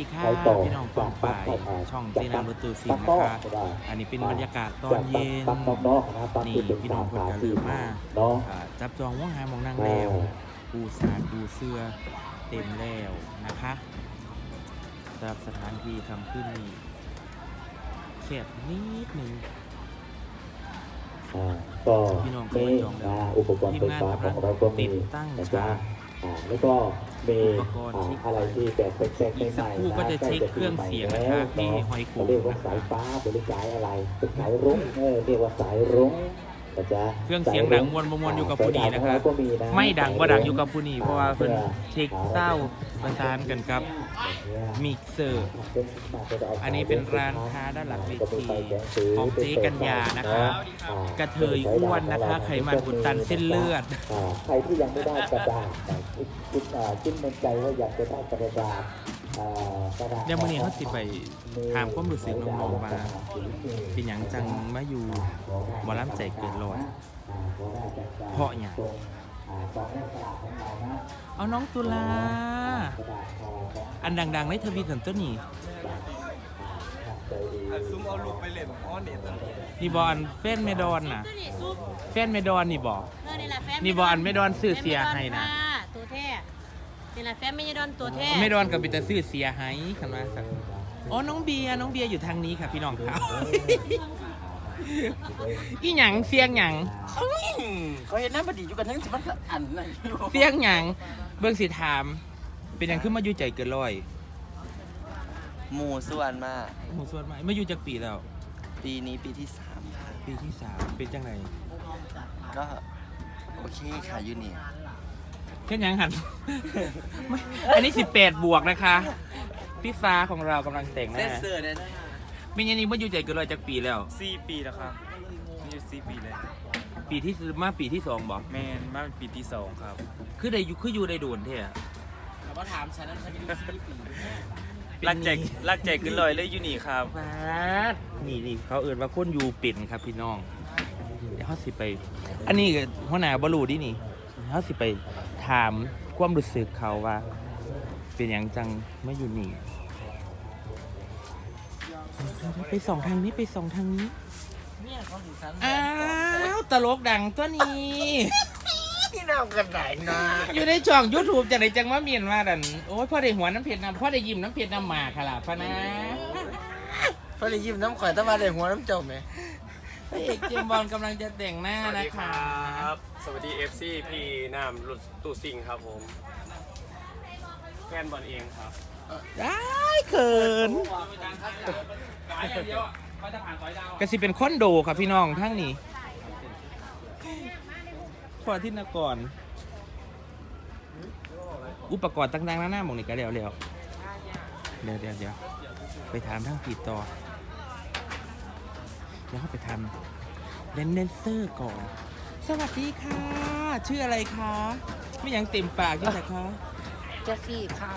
ดีค่ะไปต่อพี่น้องปองปายจากช่องจากจีนันประตูสิงห์ตันะดต่อคะก็ได้อันนี้เป็นบรรยากาศตอนเย็นตัดนอกๆนะตัดนี่ที่เป็นพี่น้องคนก็สเริ่มมาเนาะอ่าจับจองว่างหามองนางแล้วปูสาดปูเสื้อเต็มแล้วนะคะสำหรับสถานที่ทำขึ้นนี่แคบนิดหนึ่งอ่าก็พี่น้องก็มีจองแล้วนะอุปกรณ์ไฟฟ้าของเราก็มีติดตั้งนะจ๊ะฉากอ่าแล้วก็ มีอุปกรณ์อ่าที่อะไรที่แบบแปลกๆอีกสักใหม่ครู่ๆก็นะจะเช็คเครื่องเสียงนะคะใกล้ที่จะหอยโขงเขาเรียกว่าสายฟ้าหรือสายอะไรเป็นสายรุ้งเออเรียกว่าสายรุ้ง นะจ๊ะเครื่องเสียงดังมวนบ่มวนอยู่กับผู้ดีนะคะสายดาวของเราก็มีนะไม่ดังว่าดังอยู่กับผู้นี้เพราะว่าเพิ่นเช็คเศร้าประสานกันกับมิกเซอร์ อันนี้เป็นร้านค้าด้านหลังเวทีของเจ๊กัญญานะคะกระเทยอ้วนนะคะ ไขมันอุดตันเส้นเลือดอ่าใครที่ยังไม่ได้กระดาษนะคิดอ่าคิดในใจว่าอยากจะได้กระดาษอ่ากระดาษ เดี๋ยวมื้อนี้เขาสิไปถามความรู้สึกน้องๆว่าเป็นหยังจังมาอยู่หมอลำใจเกินร้อยเพราะหยังเอาน้องตุลา อันดังๆในทวิตนั่นตัวนี้ซุมเอาลูกไปเล่นอ๋อเน็ตนั่นนี่บอลแฟนเมดอนน่ะตัวนี้ซุปแฟนเมดอนนี่บอกเออนี่แหละแฟนนี่บอลไม่โดนซื้อเสียให้นะแฟม่โดค่ตัวแท้ นี่แหละแฟนไม่ได้โดนตัวแท้เมดอนกับบิตาซื้อเสียให้คันมาครับอ๋อน้องเบียร์น้องเบียร์อยู่ทางนี้ค่ะพี่น้องครับ อีหยังเสียงหยังเขาเห็นน้ำบดีอยู่กันทั้งสิมันอันนั่นอยู่เสียงหยังเบิ่งสิถาม เป็นหยังขึ้นมาอยู่ใจเกินร้อยหมู่ส่วนมากหมูส่วนไหมมาอยู่จากปีแล้ว ปีนี้ปีที่สามค่ะปีที่สามเป็นจังไรก็โอเคค่ะยูนี่ เช่นยังหันไม่อันนี้สิบแปดบวกนะคะ พี่ฟ้าของเรากำลังแต่งหเส้น้านเสือเนี่ยมีอย่างนี้มาอยู่ใจเกินร้อยจากปีแล้ว สี่ปีแล้วครับนี่สี่ปีเลยปีที่มาปีที่สองบอกแมนมาเป็นปีที่สองครับ คือได้อยู่คืออยู่ได้โดนเท่อะแต่ว่าถามฉันนั้นฉันอยู่สี่ปีรักใจรักใจขึ้นลอยเลยอยู่นี่ครับฟ้าดนี่นี่เขาเอินว่าคนอยู่เป็นครับพี่น้อง เดี๋ยวเขาสิไป อันนี้ก็หัวหน้าบรูดินี่เขาสิไป ถามความรู้สึกเขาว่า เป็นอย่างจังไม่อยู่นี่ไปสองทางนี้ไปสองทางนี้เนี่ยเขาถึงฉันอ้าวตลกดังตัวนี้พี่น้องกันไหนนะอยู่ในช่อง YouTube จังไดจังว่าเมียนมาดันโอ้ยพ่อได้หัวน้ำเผ็ดน้ำพ่อได้ยิ้มน้ำเผ็ดน้ำหมากค่ะล่ะพ่อนะพอได้ยิ้มน้ำข่อยตะวันได้หัวน้ำเจ้าไหม พระเอกเจมส์บอลกำลังจะแต่งหน้านะคะสวัสดี FC พี่น้ำรุดตูสิงครับผมแฟนบอลเองครับได้เขินกสิเป็นคอนโดครับพี่น้องทั้งนี้พอที่นกรอุปกรณ์ต่างๆหน้าๆหมองนี่ก็แล้วแล้วเดี๋ยวเดี๋ยวเดี๋ยวไปถามทางผิดต่อ เดี๋ยวเขาไปทำเดนเนเซอร์ก่อน สวัสดีค่ะ ชื่ออะไรคะ ไม่ยังเต็มปากอยู่แต่คะเจสซี่ค่ะ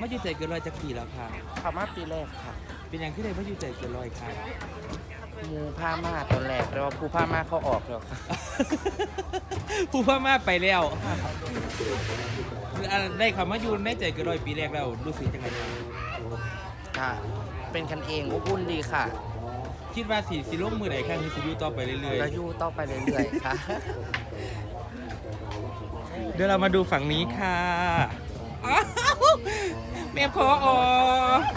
มาอยู่ใจเกินร้อยจากปีแล้วค่ะ ขามาปีแรกค่ะเป็นอย่างที่ใดมาอยู่ใจเกินร้อยค่ะ หมูผ้ามาตอนแรกแล้วผู้ผ้ามาเขาออกแล้วค่ะผู้พ่อมาไปแล้วอ่าได้คำว่าอยู่ในใจเกินร้อยปีแรกแล้วรู้สึกยังไงครับค่ะ เป็นกันเองอบอุ่นดีค่ะ คิดว่าสีสีลงมือไหนข้างที่สิอยู่ต่อไปเรื่อยแล้วอยู่ต่อไปเรื่อยๆค่ะ ๆ เดี๋ยวเรามาดูฝั่งนี้ค่ะอ้าวแม่พออ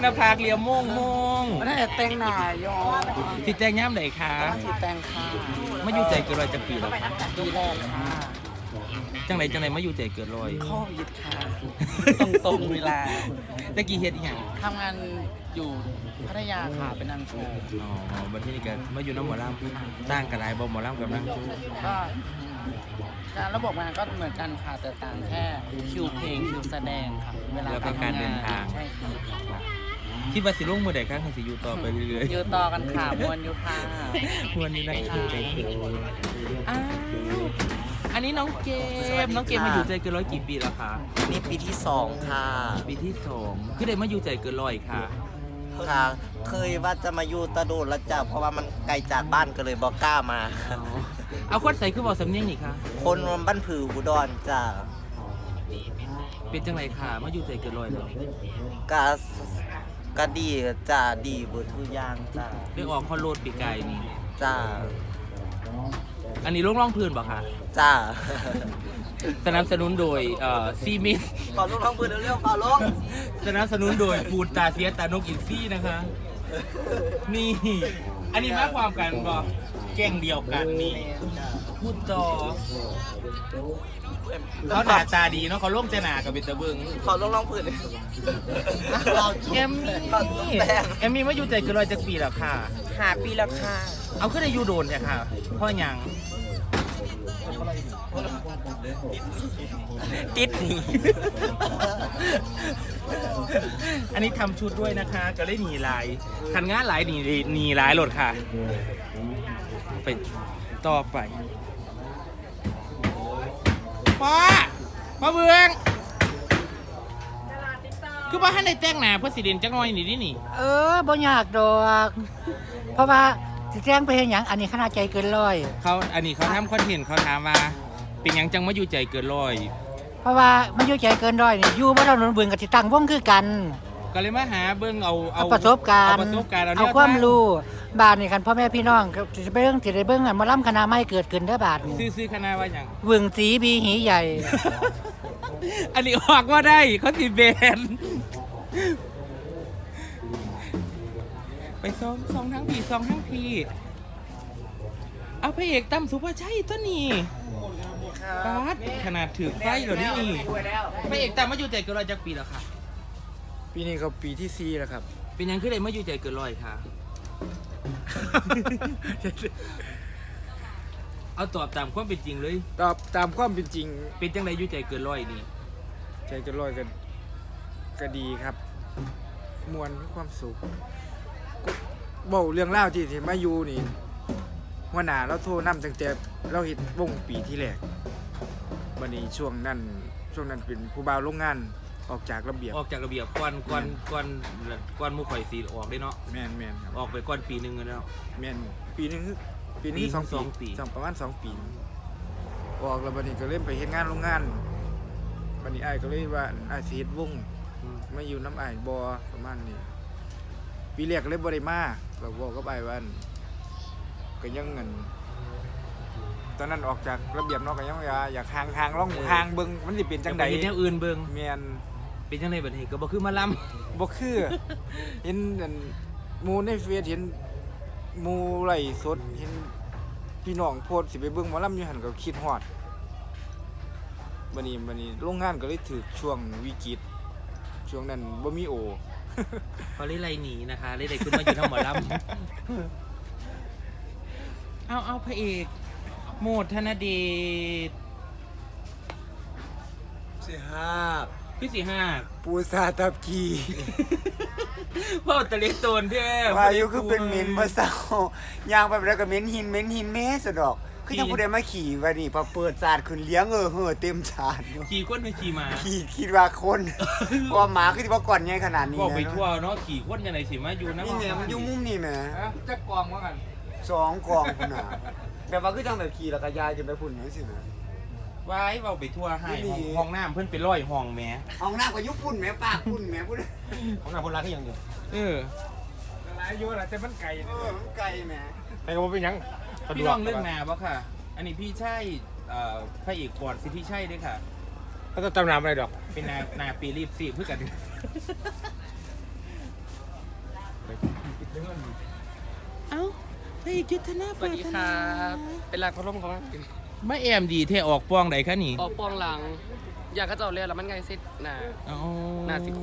หน้าผากเหลียวโมงโมงไม่ได้แต่งหน้ายอติดแจงย่ำไหนคะที่แต่งค่ะมาอยู่ใจเกินร้อยจากปีแล้วค่ะปีแรกค่ะ จังไหนจังไหนมาอยู่ใจเกินร้อยข้อยึดค่ะตรงตรงๆเวลาตะกี้เฮ็ดอีหยังทำงานอยู่พัทยาค่ะเป็นนางโชว์อ๋อบันที่นี่กันมาอยู่น้ำหมอลำต่างกันหลายบ่หมอลำกับนางชูก็การระบบงานก็เหมือนกันค่ะแต่ต่างแค่คิวเพลงคิวแสดงค่ะเวลาแล้วก็การเดินทางใช่ค่ะคิดว่าสิลงมือใดครั้งสิอยู่ต่อไปเรื่อยอยู่ต่อกันค่ะมวนอยู่ค่ะๆวันนี้นะคะอ้าว อันนี้น้องเกม น้องเกมมาอยู่ใจเกินร้อยกี่ปีแล้วคะนี่ปีที่สองค่ะปีที่สองคือได้มาอยู่ใจเกินร้อยค่ะ ค่ะ เคยว่าจะมาอยู่ตะโดดแล้วจ้ะเพราะว่ามันไกลจากบ้านก็เลยบอกกล้ามา เอาคนใส่คือบอกสำเนียงนี่ค่ะ คนบ้านผืออุดรจ้ะเป็นจังไรค่ะมาอยู่ใจเกินร้อยแล้วกาก็ดีจ้าดีเบิดทุกอย่างจ้าได้ออกคอนโรดปีกายนี่จ้า อันนี้ลงร่องพื้นบ่ค่ะ จ้า สนับสนุนโดยเอ่อซีมินขอลงท้องปืนเร็วๆขอลงสนับสนุนโดยปูดตาเสียตานกอินซี่นะคะ นี่ อันนี้มาความกันบ่แก่งเดียวกันนี่พูดต่อเขาหน้าตาดีเนาะเขาล่มจะหนากับเบตเตอร์เบิงขอลงท้องปืนเอมมี่เอมมี่มาอยู่ใจเกินร้อยจักปีแล้วค่ะ หาปีแล้วค่ะ เอาขึ้นอายุโดนเนี่ยค่ะเพ่อหยังติดหนีอันนี้ทำชุดด้วยนะคะ ก็ได้หนีลายคันง่าหลายหนีหนีหลายหลดค่ะ ไปต่อไปพ่อพ่อเบืองคือว่าให้ในแต่งหนาเพื่อสิเด่นจักหน่อยนี่ดินี่ เออบ่ยากดอก เพราะว่า สิแจ้งไปเห็นหยังอันนี้ขนาดใจเกินร้อย เขาอันนี้เขาทำคอนเทนต์เขาถามว่า เป็นหยังจังมาอยู่ใจเกินร้อย เพราะว่ามันอยู่ใจเกินร้อยนี่อยู่บ่เราหนุนเบิ่งกับสิตั้งวงคือกัน ก็เลยมาหาเบิ้งเอาเอาประสบการณ์เอประสบการณ์เอาแนทงความรู้บาทนี่กันพ่อแม่พี่น้องก็สิไปเบิ่งสิได้เบิ่งอันหมาล่ำคณะไม่เกิดขึ้นเด้อบาทนี่ซื้อซื้อคณะว่าหยังวึงสีบีหีใหญ่ อันนี้ออกว่าได้เขาสิแบน ไปซ้อมสองทั้งพีสองทั้งพีเอาพระเอกตั้มสุภาชัยตัวนี้ปาดขนาดถือไฟเหรอนี่พระเอกตั้มมาอยู่ใจเกินร้อยจักปีแล้วค่ะ ปีนี้ก็ปีที่สี่แล้วครับ เป็นหยังคือได้มาอยู่ใจเกินร้อยค่ะ เอาตอบตามความเป็นจริงเลย ตอบตามความเป็นจริง เป็นจังไดอยู่ใจเกินร้อยนี่ ใจจะลอยกันก็ดีครับ มวลมีความสุขก็ เบาเรื่องเล่าวที่ที่มาอยู่นี่หัวหน้าเราโทรนำตั้งแต่เราเห็นวงปีที่แรกวันนี้ช่วงนั้นช่วงนั้นเป็นผู้บ่าวโรงงานออกจากระเบียบออกจากระเบียบก่อนก่อนก่อนก่อนหมู่ข่อยสีออกได้เนาะแมนแมนครับออกไปก่อนปีหนึงแล้วเนาะแมนปีหนึงคือปีนี้ปีสองสองปีสองประมาณสองปีออกแล้ววันนี้ก็เล่นไปเฮ็ดงานโรงงานวันนี้ไอ้ายก็เลยว่าไอ้ายสิเฮ็ดวง อืมมาอยู่น้ำไอ้ายบอประมาณนี้ ปีแรกเลยบ่ได้มาเราบอกกับไอ้ายว่าอั่นก็ยังเงินตอนนั้นออกจากระเบียบเนอกก็ยังว่าอยากห่างห่างๆล่องห่างเบิ่งมันสิเป็นจังใดอยากไปเฮ็ดแนวอื่นเบิ่งแม่นเป็นจังไดบัดนี้ก็บ่คือมาลํบ่คือเห็นอันหมู่ในเฟซเห็นหมู่ไลฟ์สดเห็นพี่น้องโพสต์สิไปเบิ่งหมอลำอยู่หั่นก็คิดฮอดบัดนี้บัดนี้โรงงานก็เลยถูกช่วงวิกฤตช่วงนั้นบ่มีโอ เขาเลยไล่หนีนะคะเลยได้ขึ้นมาอยู่ทางหมอลำเอาเอาพระเอกโหมดธนเดชสิฮาบพี่สี่ห้าปูซาตับกีพ่อตะเล็กโตนเด้อว่าอยู่คือเป็นเหม็นบ่เศร้ายางไปแล้วก็เหม็นหินเหม็นหินแม่สะดอก คือจังผู้ใดมาขี่ว่านี่พอเปิดสาดขึ้นเลี้ยงเออเฮ้อเต็มสาดอยู่ขี่ก้นหรือขี่หมาขี่คิดว่าคนเพราะว่าหมาคือสิบ่ก่อนใหญ่ขนาดนี้บอกไปนะทั่วเนาะขี่ก้นยังไงสิมาอยู่นะนี่แหละมันอยู่มุมนี่แหมจะกองว่ากันสองกองพุ่นน่ะแบบว่าคือจังแบบขี่แล้วก็ยายจะไปพุ่นจังซี่นะ ไว้เบาไปทั่วให้นี่ ห้องห้องน้ำเพิ่นไปร้อยห้องแหม่ห้องน้ำก็ยุบพุ่นแหมปากพุ่นแหมพุ่นของหน้าคนรักก็ยังอยู่เออหลายอยู่ล่ะแต่มันไกลเออมันไกลแหมแต่ก็บ่เป็นหยัง พี่น้องเรื่องนาบ่ค่ะ อันนี้พี่ใช่เอ่อพระเอกปอดสิพี่ใช่ด้วยค่ะ ก็ต้องจำนำอะไรดอกเป็นนานาปีรีบสิเพื่อกันเอ้าพระเอกยุทธนาสวัสดีครับเป็นลายพัดลมของมันมาแอมดีเทออกปองใดคะนี่ออกปองหลัง อยากกระเจ้าเรียนแล้วมันไงสิหนาอ๋อหนาสิคู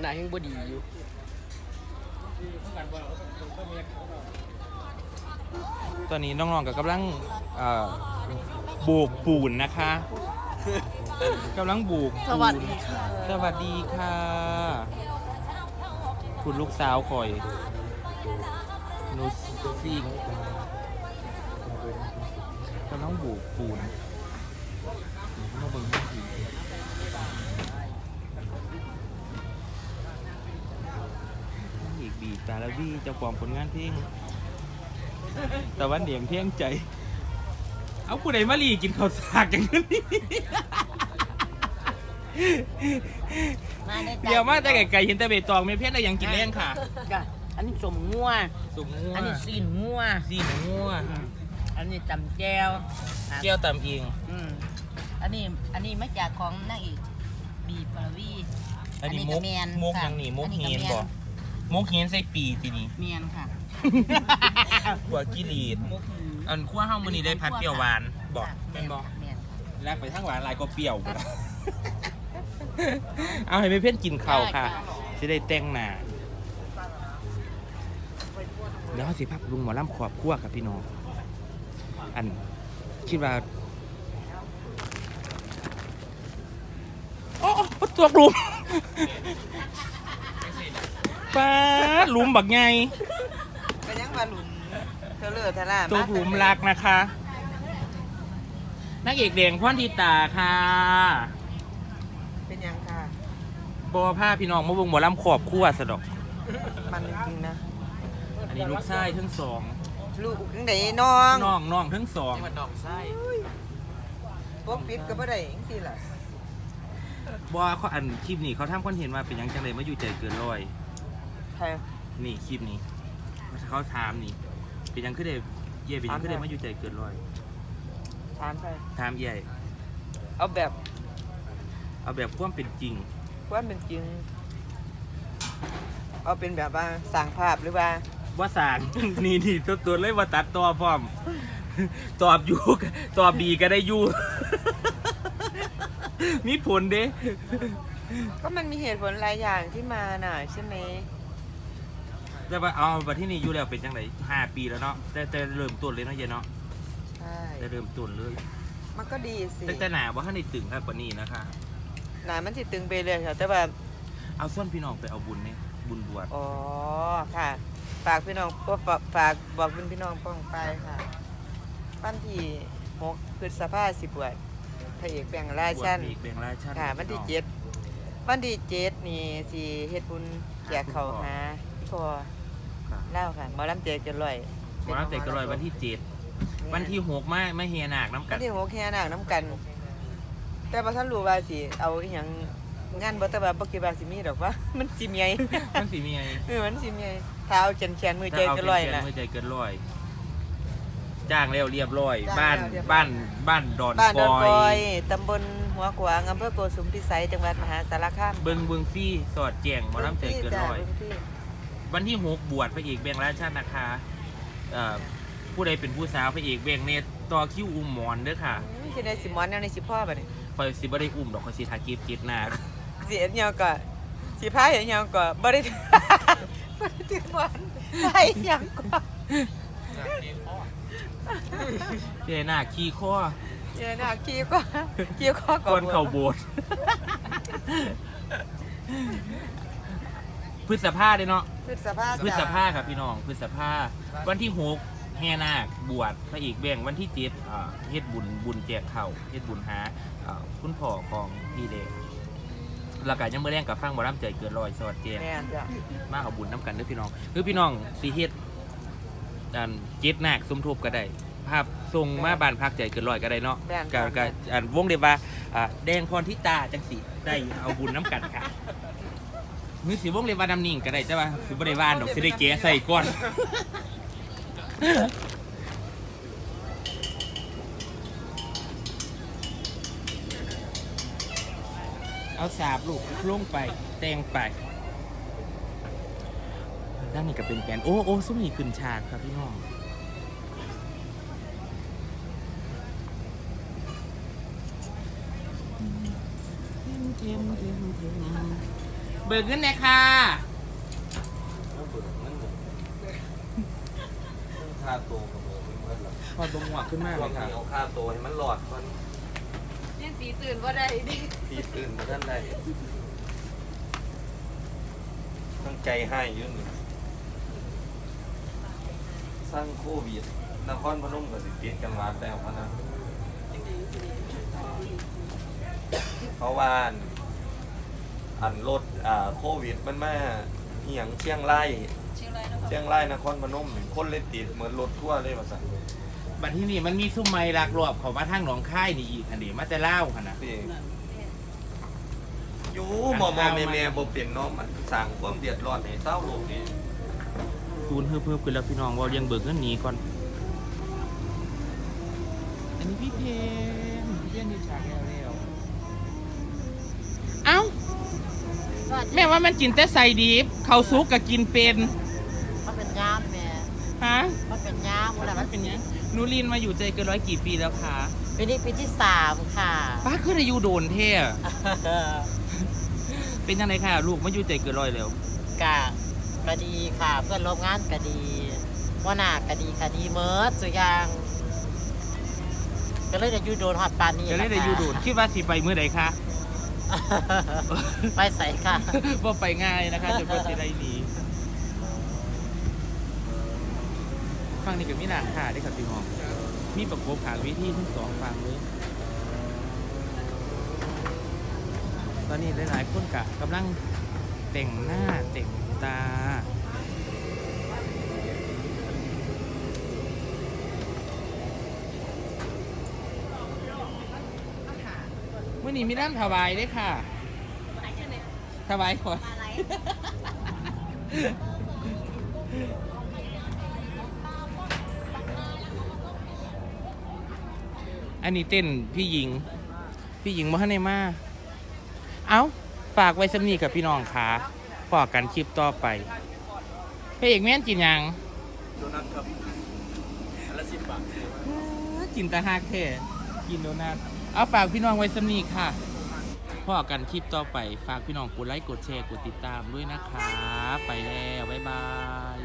หนาแห้งบดีอยู่ ตอนนี้น้องๆกับกำลังเอ่อโบกปูนนะคะกำลังโบกปูนสวัสดีค่ะ สวัสดีค่ะ คุณลูกสาวคอยนุซี่กำลังโบกปูนมาเบิ่งให้ดีอีกบีบตาลวีเจ้าของผลงานเพลง แต่วันเดียมเที่ยงใจ เอาผู้ใดมาลีกินข้าวสากอย่างนี้มาได้เดี๋ยวมาแต่ไก่ๆเห็นแต่เบตองไม่เพี้ยนอะไรยังกินแรงค่ะจ้ะอันนี้สมงัวสุกงัวอันนี้ซีนงัวซีนงัวอันนี้ตำแก้วแก้วตำเองอืมอันนี้อันนี้มาจากของนางเอกบีปรวีอันนี้อันนี้มุก็กแม่นมุกค่ะยังนี่มุกอันนี้ก็เฮียนแม่นบ่มุกเฮียนใส่ปีทีนี้เมียนค่ะ หัวกิรีดมุกหืออันขั้วเฮามื้อนี้ได้พัดเปรี้ยวหวานบอกค่ะแม่นบ่แม่นค่ะแลกไปทั้งหวานหลายก็เปรี้ยวบ่ล่ะเอาให้แม่เพ่นกินข้าวค่ะสิได้แต่งหน้าเดี๋ยวเราสิพับลุงหมอลำขอบครัวครับพี่น้อง อันคิดว่า โอ้โอ้ตัวหลุมป้าดหลุมบักไง ก็ยังมาหลุมเธอเลือดเธอล่าตัวหลุมรักนะคะนักเอกเด่งพรทิตาค่ะ เป็นยังค่ะบอผ้าพี่น้องมาเบิ่งหมอลำขอบครัวสะดอก มันจริงๆนะ อันนี้ลูกชายทั้งสองลูกจังไดน้องน้องน้องทั้งสองพวกปิดก็บ่ได้จังซี่ล่ะบอเขาอันคลิปนี้เขาทำคอนเทนต์มาเป็นหยังจังเลยมาอยู่ใจเกินร้อยใครนี่คลิปนี้ เขาถามนี่เป็นหยังคือได้เย่เป็นหยังคือได้มาอยู่ใจเกินร้อยถามใครถามเย่เอาแบบเอาแบบความเป็นจริงความเป็นจริง เอาเป็นแบบว่าสร้างภาพหรือว่าว่าสาง นี่นี่ตัวตัวเลยว่าตัดตัวพร้อม ตอบอยู่ตอบดีก็ได้อยู่ มีผลเด้ ก็มันมีเหตุผลหลายอย่างที่มาน่ะใช่ไหม แต่ว่าเอาบัดที่นี่อยู่แล้วเป็นจังไดห้าปีแล้วเนาะแต่แต่เริ่มต้นเลยเนาะเย็นเนาะใช่แต่เริ่มต้นเลยมันก็ดีสิแต่แต่หนาว่าถ้าในตึงครับกว่านี้นะคะ หนามันสิตึงไปเลยค่ะแต่ว่าเอาส่วนพี่น้องไปเอาบุญเนี่ยบุญบวชอ๋อค่ะ ฝากพี่น้องก็ฝากฝากบอกเป็นพี่น้องป้องไปค่ะวันที่หกพฤษภาสิบวชพระเอกแบ่งราชันบวชอีกแบ่งราชันค่ะวันที่เจ็ดวันที่เจ็ดนี่สิเฮ็ดบุญแจกเขาวหาพี่พอ ครับเล่าค่ะหมอลำเจกจะลอยหมอลำใจกระลอยวันที่เจ็ดวันที่หกมาไม่เฮียหนักน้ำกัวันนที่หกแค่นางน้ำกัน แต่บ่ทันรู้ว่าสิเอาอหยังงานบ่แต่ว่าบ่คิดว่าสิมีดอกว่ามันสิมีไงมันสีมีไงเออมันสิมีไงถ้าเอาเจนแขนมือใจจะลอยถ้าน่ะเาแขนๆมือใจเกินร้อยจ้างแล้วเรียบร้อยจ้างบ้านแล้วเรียบร้อย บ้านบ้านดอนบ้านกดอนกออยยตำบลหัวขวางอำเภอโกสุมพิสัยจังหวัดมหาสารคามเบิงเบิงฟี่สอดแจงหมอลำใจเกินร้อยบิ่งที่ วันที่หกบวชพระเอกแบงค์ราชันนะคะเอ่อผู้ใดเป็นผู้สาวพระเอกแบงค์เนี่ยต่อคิวอุ้มหมอนเด้อค่ะอืมสิได้สิหมอนแนวในสิพ่อบัดนี้คอยสิบ่ได้อุ้มดอกคอยสิทากีบกีบหน้าสิเอ็ดหยังก็สิพาเฮ็ดหยังก็บ่ได้ บ่ได้ถึงวันพาเฮ็ดหยังก็เจหน้าขี้ข้อเจอหน้าขี้ก็ขี้ก็ก่อนเข่าโบสถ์ พฤษภาเด้เนาะพฤษภาพฤษภาครับพี่น้องพฤษภาวันที่หกแห่นาคบวชพระเอกแบ่งค์วันที่เจ็ดอ่าเฮ็ดบุญบุญแจกเข่าวเฮ็ดบุญหาอ่าคุณพ่อของพี่เด็กแล้วก็ยังเมื่อแรงกับฟังบอลำใจเกินร้อยสวัสดีแม่นจ้ะมาเอาบุญน้ำกันเด้อพี่น้องคือพี่น้องสีเฮ็ดอันเจ็ดนาคสมทบก็ได้ ภาพทรงมาบานพักใจเกินร้อยก็ได้เนาะแม่นก็ก็อันวงเดว่าอ่าแดงพรทิตาจังสีได้เอาบุญน้ำกันค่ะ มือสีวงเดว่าน้ำนิ่งก็ได้จ้ะว่าสิบ่ได้ว่านดอกสิได้แกะใส่ก่อนเอาสาบลูกลงไป แตงไปด้านนี้ก็เป็นแกนโอ้โอ้ซุ้มนี่ขึ้นฉากครับพี่น้องเบิกเงินเลยค่ะค่าตัวกับผมเพิ่นล่ะพอตรงหัวขึ้นมากเลยค่ะเอาค่าตัวให้มันหลอดก่อนยังตีตื่นว่าได้ดิตีตื่นมาท่านได้ตั้งใจให้อยืนสร้างโควิดนครพนมกับสิติดกันหวานแล้วพะนะ เพราะว่า อันอันรถอ่าโควิดมันมาเหียงเชียงรายเชียงรายนครเชียงรายนครพนมนี่คนเลยติดเหมือนรถทั่วร์เลยว่าสั่นบัดที่นี่มันมีซุ้มไม้ลักรอบเขามาทางหนองค่ายนี่อีกอันนี้มาแต่เล่าวขนาดพี่อยู่หมอมอแม่แม่บ่เป็นเนาะมันสร้างความเดือดร้อนให้เศร้าโลกนี่ศูนย์เพิ่มเพิ่มขึ้นแล้วพี่น้องเว่าเรียงเบิกเงินหนีก่อน อันนี้พี่เพนพี่เพนดีฉากแล้วแล้ แม่ว่ามันกินแต่ใส่ดิบเขาวซุกก็กินเป็นมันเป็นย่ามแม่ฮะมันเป็นย่ามเวลามันเป็นยังนูรินมาอยู่ใจเกินร้อยกี่ปีแล้วคะปีนี้ปีที่สามค่ะป้าคืออายุโดนเท่อะเป็นยังไงค่ะ ลูกมาอยู่ใจเกินร้อยแล้วกะกะดีค่ะ เพื่อนร่วมงานกะดีว่าหนากะดีกะดีเมิร์ดสุดอยางก็เลยจะอยู่โดนฮอตปานนี้จะได้ได้ล่ะอยู่โดนคิดว่าสิไปเมื่อใดคะ ไปใส่ค่ะว่าไปง่ายนะคะจนกว่าสิได้หนีฟังนี่กับมินานค่ะได้ครับพี่น้อง มีประกบขางวิธีทั้งสองฟังเลย ตอนนี้หลายๆคนกะกำลังแต่งหน้าแต่งตา เมื่อนี้มีน้ำถวายด้วยค่ะถวายขออันนี้เต้นพี่หญิง พี่หญิงมหันในมา เอาฝากไว้สำนีกับพี่น้องค่ะพอกันคลิปต่อไปพระเอกแม่นกินหยังโดนัทครับอันละสิบบาท กินแตาฮักแค่กินโดนัท เอาฝากพี่น้องไว้สำนีค่ะพ่อกันคลิปต่อไป ฝากพี่น้องกดไลค์กดแชร์กดติดตามด้วยนะคะ ไปแล้ว บ๊ายบาย